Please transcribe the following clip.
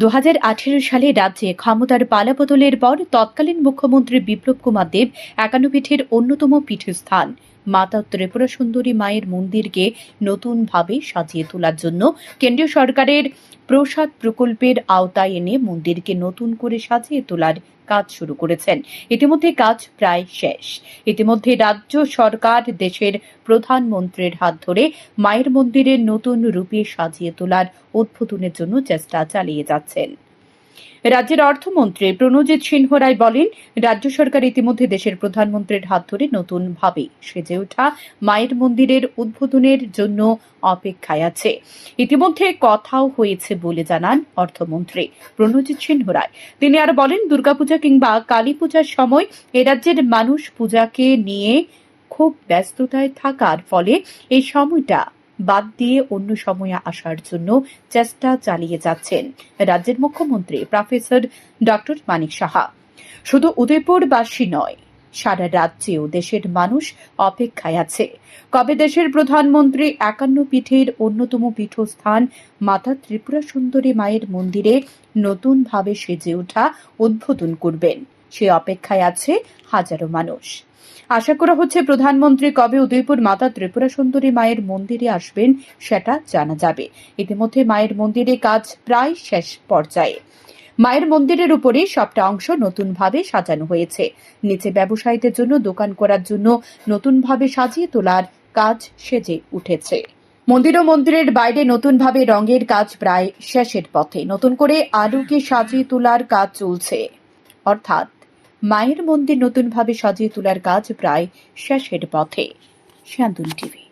দু হাজার আঠেরো সালে রাজ্যে ক্ষমতার পালাবদলের পর তৎকালীন মুখ্যমন্ত্রী বিপ্লব কুমার দেব একান্ন পীঠের অন্যতম পীঠস্থান। মাতা ত্রিপুরা সুন্দরী মায়ের মন্দিরকে নতুনভাবে সাজিয়ে তোলার জন্য কেন্দ্রীয় সরকারের প্রসাদ প্রকল্পের আওতায় এনে মন্দিরকে নতুন করে সাজিয়ে তোলার কাজ শুরু করেছেন। ইতিমধ্যে কাজ প্রায় শেষ। ইতিমধ্যে রাজ্য সরকার দেশের প্রধানমন্ত্রীর হাত ধরে মায়ের মন্দিরের নতুন রূপে সাজিয়ে তোলার উদ্বোধনের জন্য চেষ্টা চালিয়ে যাচ্ছেন। রাজ্যের অর্থমন্ত্রী প্রণজিৎ সিংহ রায় বলেন, রাজ্য সরকার ইতিমধ্যে দেশের প্রধানমন্ত্রীর হাত ধরে নতুনভাবে সেজে ওঠা মায়ের মন্দিরের উদ্বোধনের জন্য অপেক্ষায় আছে। ইতিমধ্যে কথাও হয়েছে বলে জানান অর্থমন্ত্রী প্রণজিৎ সিংহ রায়। তিনি আর বলেন, দুর্গাপূজা কিংবা কালী পূজার সময় এ রাজ্যের মানুষ পূজাকে নিয়ে খুব ব্যস্ততায় থাকার ফলে এই সময়টা বাদ দিয়ে অন্য সময়ে আসার জন্য চেষ্টা চালিয়ে যাচ্ছেন রাজ্যের মুখ্যমন্ত্রী প্রফেসর ডক্টর মানিক সাহা। শুধু উদয়পুরবাসী নয়, সারা রাজ্যেও দেশের মানুষ অপেক্ষায় আছে। কবে দেশের প্রধানমন্ত্রী একান্ন পীঠের অন্যতম পীঠস্থান মাতা ত্রিপুরা সুন্দরী মায়ের মন্দিরে নতুনভাবে সেজে ওঠা উদ্বোধন করবেন? সে অপেক্ষায় আছে হাজারো মানুষ। আশা করা হচ্ছে প্রধানমন্ত্রী কবে উদয়পুর মাতা ত্রিপুরা সুন্দরী মায়ের মন্দিরে আসবেন সেটা জানা যাবে। ইতিমধ্যে মায়ের মন্দিরে কাজ প্রায় শেষ পর্যায়ে। মায়ের মন্দিরের উপরে সবটা অংশ নতুনভাবে সাজানো হয়েছে। নিচে ব্যবসায়ীদের জন্য দোকান করার জন্য নতুনভাবে সাজিয়ে তোলার কাজ সেজে উঠেছে। মন্দির ও মন্দিরের বাইরে নতুনভাবে রঙের কাজ প্রায় শেষের পথে। নতুন করে আলুকে সাজিয়ে তোলার কাজ চলছে। অর্থাৎ মায়ের মন্দির নতুনভাবে সাজিয়ে তোলার কাজ প্রায় শেষের পথে। শান্তন টিভি।